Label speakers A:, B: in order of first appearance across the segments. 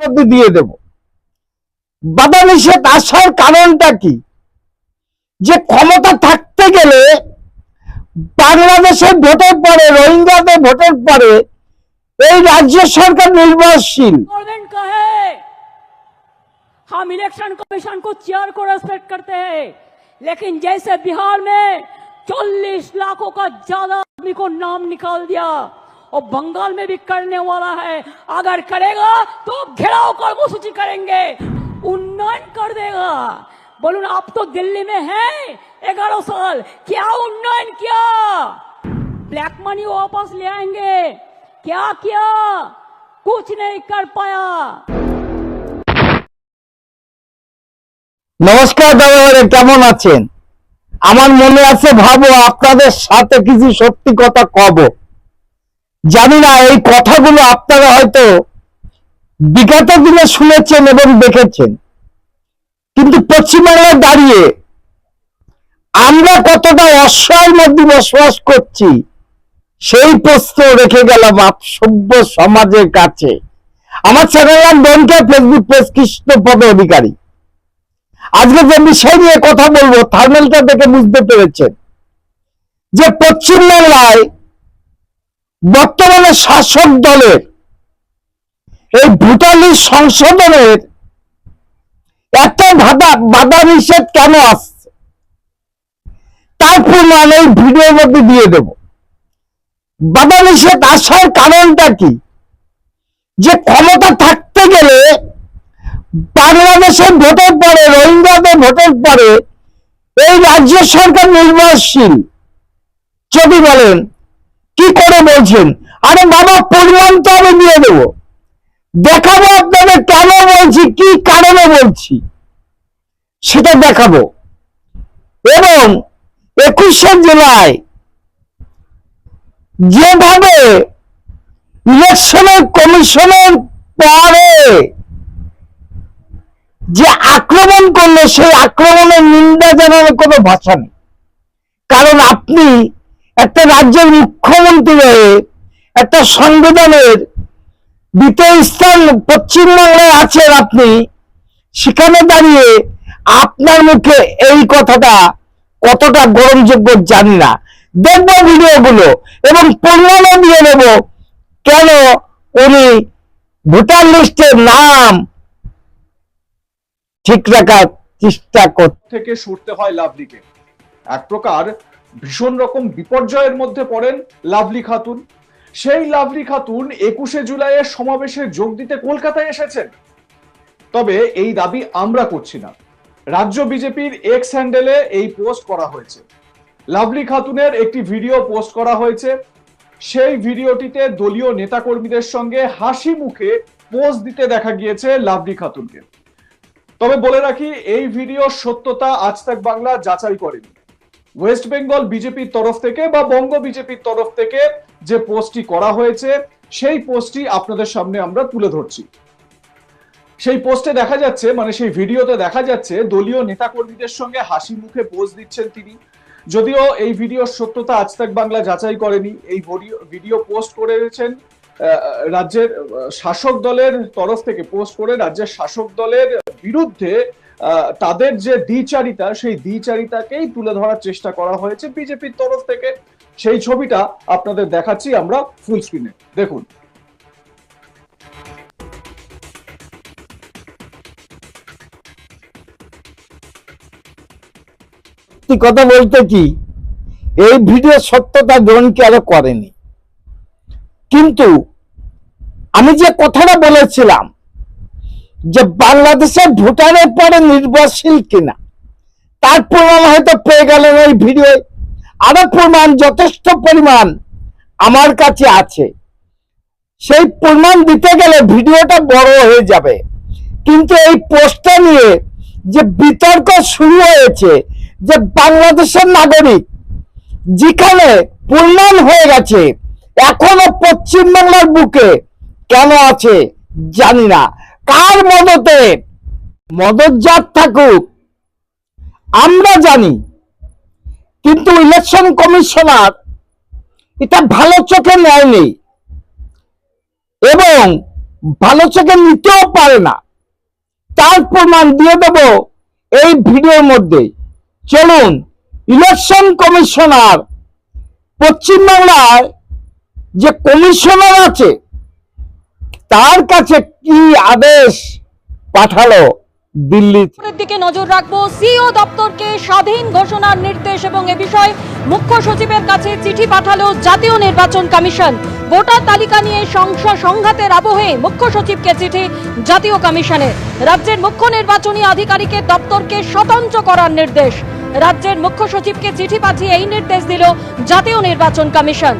A: মধ্যে দিয়ে দেব বাধা নিষেধ আসার কারণটা কি যে ক্ষমতা থাকতে গেলে বাংলাদেশের ভোটের পরে রোহিঙ্গাদের ভোটের পরে এই রাজ্য সরকার নির্ভরশীল
B: गवर्नमेंट का है हम इलेक्शन कमीशन को चेयर को रेस्पेक्ट करते हैं लेकिन जैसे बिहार में 40 लाखों का ज्यादा आदमी को नाम निकाल दिया और बंगाल में भी करने वाला है अगर करेगा तो घेराव कर्मसूची करेंगे उन्नयन कर देगा बोलून आप तो दिल्ली में हैं ग्यारह साल क्या उन्नयन किया ब्लैक मनी वापस ले आएंगे क्या किया कुछ नहीं कर पाया
A: নমস্কার দাদা কেমন আছেন আমার মনে আছে ভাবো আপনাদের সাথে কিছু সত্যি কথা কব জানি না, এই কথাগুলো আপনারা হয়তো বিগত দিনে শুনেছেন এবং দেখেছেন। কিন্তু পশ্চিমবাংলায় দাঁড়িয়ে আমরা কতটা অসহায়ের মধ্যে বসবাস করছি, সেই প্রশ্ন রেখে গেলাম সভ্য সমাজের কাছে। আমার চ্যানেল নাম ফেসবুক পেজ কৃষ্ণপদ অধিকারী। আজকে যে বিষয় নিয়ে কথা বলব থার্মেলটা দেখে বুঝতে পেরেছেন যে পশ্চিমবাংলায় বর্তমানে শাসক দলের এই ভুটানি সংশোধনের এত বাধা নিষেধ কেন আসছে? তার প্রমাণ এই ভিডিওর মধ্যে দিয়ে দেব। বাধা নিষেধ আসার কারণটা কি? যে ক্ষমতা থাকতে গেলে বাংলাদেশের ভোটের পরে, রোহিঙ্গাদের ভোটের পরে এই রাজ্য সরকার নির্ভরশীল। যদি বলেন কি করে বলছেন? আরে বাবা পরিমাণ তো আমি দিয়ে দেবো দেখাবো আপনাদের কেন বলছি, কি কারণে বলছি? সেটা দেখাবো। এবং একুশে জেলায় যেভাবে ইলেকশনের কমিশনের পরে যে আক্রমণ করল, সেই আক্রমণের নিন্দা জানানোর কোনো ভাষা নেই। কারণ আপনি একটা রাজ্যের মুখ্যমন্ত্রী হয়ে, একটা সংবিধানের দ্বিতীয় স্থান পশ্চিমবাংলায় আছেন আপনি, সেখানে দাঁড়িয়ে আপনার মুখে এই কথাটা কতটা গ্রহণযোগ্য জানি না। দেখব ভিডিওগুলো এবং প্রমাণও দিয়ে নেব কেন উনি ভোটার লিস্টের নাম ঠিক রাখার চেষ্টা করছে
C: থেকে সরতে হয় লাভলিকে। এক প্রকার ভীষণ রকম বিপর্যয়ের মধ্যে পড়েন লাভলি খাতুন। সেই লাভলি খাতুন একুশে জুলাইয়ের সমাবেশে যোগ দিতে কলকাতায় এসেছেন। তবে এই দাবি আমরা করছি না। রাজ্য বিজেপির এক্স হ্যান্ডেলে এই পোস্ট করা হয়েছে। লাভলি খাতুনের একটি ভিডিও পোস্ট করা হয়েছে। সেই ভিডিওটিতে দলীয় নেতাকর্মীদের সঙ্গে হাসি মুখে পোস্ট দিতে দেখা গিয়েছে লাভলি খাতুনকে। তবে বলে রাখি, এই ভিডিওর সত্যতা আজ তাক বাংলা যাচাই করেনি। ওয়েস্ট বেঙ্গল বিজেপির তরফ থেকে বা বঙ্গ বিজেপির তরফ থেকে যে পোস্টটি করা হয়েছে, সেই পোস্টটি আপনাদের সামনে আমরা তুলে ধরছি। সেই পোস্টে দেখা যাচ্ছে মানে সেই ভিডিওতে দেখা যাচ্ছে, দলীয় নেতাকর্মীদের সঙ্গে হাসি মুখে পোস্ট দিচ্ছেন তিনি। যদিও এই ভিডিওর সত্যতা আজ তাক বাংলা যাচাই করেনি, এই ভিডিও পোস্ট করেছেন রাজ্যের শাসক দলের তরফ থেকে পোস্ট করে রাজ্যের শাসক দলের বিরুদ্ধে তাদের যে দ্বিচারিতা, সেই দ্বিচারিতাকেই তুলে ধরার চেষ্টা করা হয়েছে বিজেপির তরফ থেকে। সেই ছবিটা আপনাদের দেখাচ্ছি আমরা ফুল স্ক্রিনে দেখুন।
A: কথা বলতে কি? এই ভিডিও সত্যতা গ্রহণ আরও করেনি? কিন্তু আমি যে কথাটা বলেছিলাম যে বাংলাদেশের ভুটানের পরে নির্ভরশীল কিনা, তার প্রমাণ হয়তো পেয়ে গেলেন এই ভিডিও আরও প্রমাণ যথেষ্ট পরিমাণ আমার কাছে আছে। সেই প্রমাণ দিতে গেলে ভিডিওটা বড় হয়ে যাবে। কিন্তু এই পোস্টটা নিয়ে যে বিতর্ক শুরু হয়েছে যে বাংলাদেশের নাগরিক যেখানে পূর্ণান হয়ে গেছে, এখনও পশ্চিমবাংলার বুকে কেন আছে জানি না। কার মদতে মদতজাত থাকুক, আমরা জানি, কিন্তু ইলেকশন কমিশনার এটা ভালো চোখে নেয়নি এবং ভালো চোখে নিতেও পারে না। তার প্রমাণ দিয়ে দেব এই ভিডিওর মধ্যে। চলুন, ইলেকশন কমিশনার পশ্চিমবাংলায় যে কমিশনার আছে তার কাছে কি আদেশ পাঠালো
D: দিকে নজর রাখব, সিও দপ্তরকে স্বাধীন ঘোষণার নির্দেশ এবং এ বিষয়ে মুখ্য সচিবের কাছে চিঠি পাঠালো জাতীয় নির্বাচন কমিশন। তালিকা নিয়ে সংঘাতের আবহে মুখ্য সচিবকে চিঠি জাতীয় রাজ্যের মুখ্য নির্বাচনী আধিকারিকের দপ্তরকে স্বতন্ত্র করার নির্দেশ। রাজ্যের মুখ্য সচিবকে চিঠি পাঠিয়ে এই নির্দেশ দিল জাতীয় নির্বাচন কমিশন।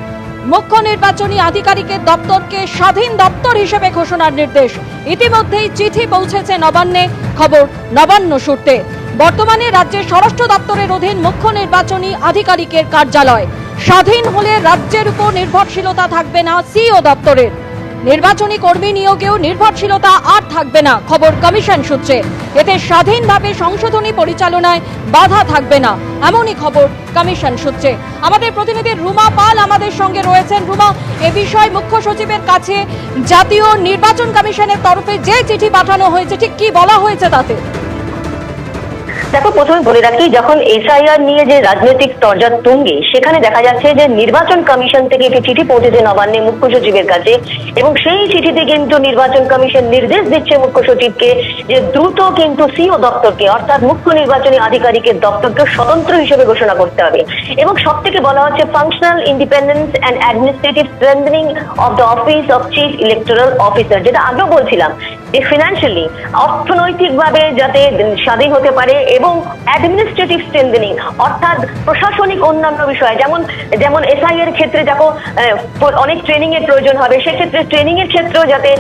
D: মুখ্য নির্বাচনী আধিকারিকের দপ্তরকে স্বাধীন দপ্তর হিসেবে ঘোষণার নির্দেশ। ইতিমধ্যেই চিঠি পৌঁছেছে নবান্নে। খবর নবান্ন সূত্রে। বর্তমানে রাজ্যের স্বরাষ্ট্র দপ্তরের অধীন মুখ্য নির্বাচনী আধিকারিকের কার্যালয়। স্বাধীন হলে রাজ্যের উপর নির্ভরশীলতা থাকবে না সিও দপ্তরের। নির্বাচনী কর্মী নিয়োগেও নির্ভরশীলতা আর থাকবে না, খবর কমিশন সূত্রে। এতে স্বাধীনভাবে সংশোধনী পরিচালনায় বাধা থাকবে না, এমনই খবর কমিশন সূত্রে। আমাদের প্রতিনিধি রুমা পাল আমাদের সঙ্গে রয়েছেন। রুমা, এ বিষয়ে মুখ্য সচিবের কাছে জাতীয় নির্বাচন কমিশনের তরফে যে চিঠি পাঠানো হয়েছে, ঠিক কি বলা হয়েছে তাতে?
E: দেখো, প্রথমে বলে রাখি, যখন এসআইআর নিয়ে যে রাজনৈতিক তরজা তুঙ্গে, সেখানে দেখা যাচ্ছে যে নির্বাচন কমিশন থেকে একটি চিঠি পৌঁছেছে নবান্নে মুখ্য সচিবের কাছে এবং সেই চিঠিতে কিন্তু নির্বাচন কমিশন নির্দেশ দিচ্ছে মুখ্য সচিবকে যে দ্রুত কিন্তু সিও দপ্তরকে, অর্থাৎ মুখ্য নির্বাচনী আধিকারিকের দপ্তরকে স্বতন্ত্র হিসেবে ঘোষণা করতে হবে। এবং সব থেকে বলা হচ্ছে functional independence and administrative strengthening of the office of chief electoral officer যেটা আগেও বলছিলাম যে ফিনান্সিয়ালি অর্থনৈতিকভাবে যাতে স্বাধীন হতে পারে এবং অ্যাডমিনিস্ট্রেটিভ স্ট্রেন্থেনিং অর্থাৎ প্রশাসনিক অন্যান্য বিষয় যেমন যেমন এসআই এর ক্ষেত্রে আহ, অনেক ট্রেনিং এর প্রয়োজন হবে সেক্ষেত্রে ট্রেনিং এর ক্ষেত্রেও যাতে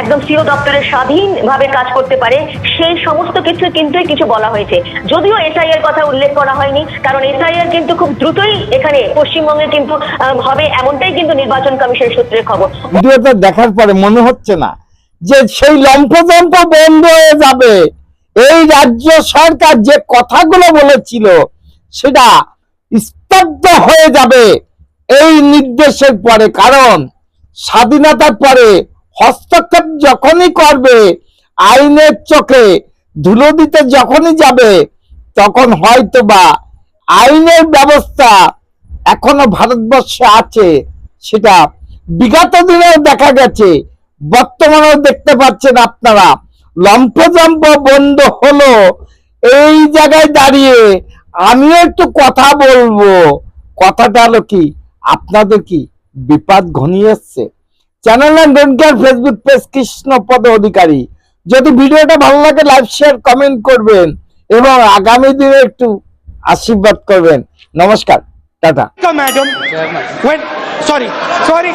E: একদম সিও দপ্তরের স্বাধীনভাবে কাজ করতে পারে সেই সমস্ত কিছু কিন্তু কিছু বলা হয়েছে। যদিও এসআই এর কথা উল্লেখ করা হয়নি কারণ এসআই এর কিন্তু খুব দ্রুতই এখানে পশ্চিমবঙ্গে কিন্তু হবে এমনটাই কিন্তু নির্বাচন কমিশন সূত্রের খবর।
A: ভিডিওটা দেখার পরে মনে হচ্ছে না যে সেই লম্ফজম্প বন্ধ হয়ে যাবে। এই রাজ্য সরকার যে কথাগুলো বলেছিল, সেটা স্তব্ধ হয়ে যাবে এই নির্দেশের পরে। কারণ স্বাধীনতার পরে হস্তক্ষেপ যখনই করবে, আইনের চোখে ধুলো দিতে যখনই যাবে, তখন হয়তোবা আইনের ব্যবস্থা এখনও ভারতবর্ষে আছে, সেটা বিগত দিনেও দেখা গেছে, বর্তমানেও দেখতে পাচ্ছেন আপনারা। লম্ফজম্প বন্ধ হলো। এই জায়গায় দাঁড়িয়ে আমিও একটু কথা বলব। কথাটা হলো কি? আপনাদের কি বিপদ ঘনিয়ে এসছে? চ্যানেল ডেনকার ফেসবুক পেজ কৃষ্ণপদ অধিকারী। যদি ভিডিওটা ভালো লাগে লাইক শেয়ার কমেন্ট করবেন এবং আগামী দিনে একটু আশীর্বাদ করবেন। নমস্কার, টাটা।
F: Madam. Sorry sorry.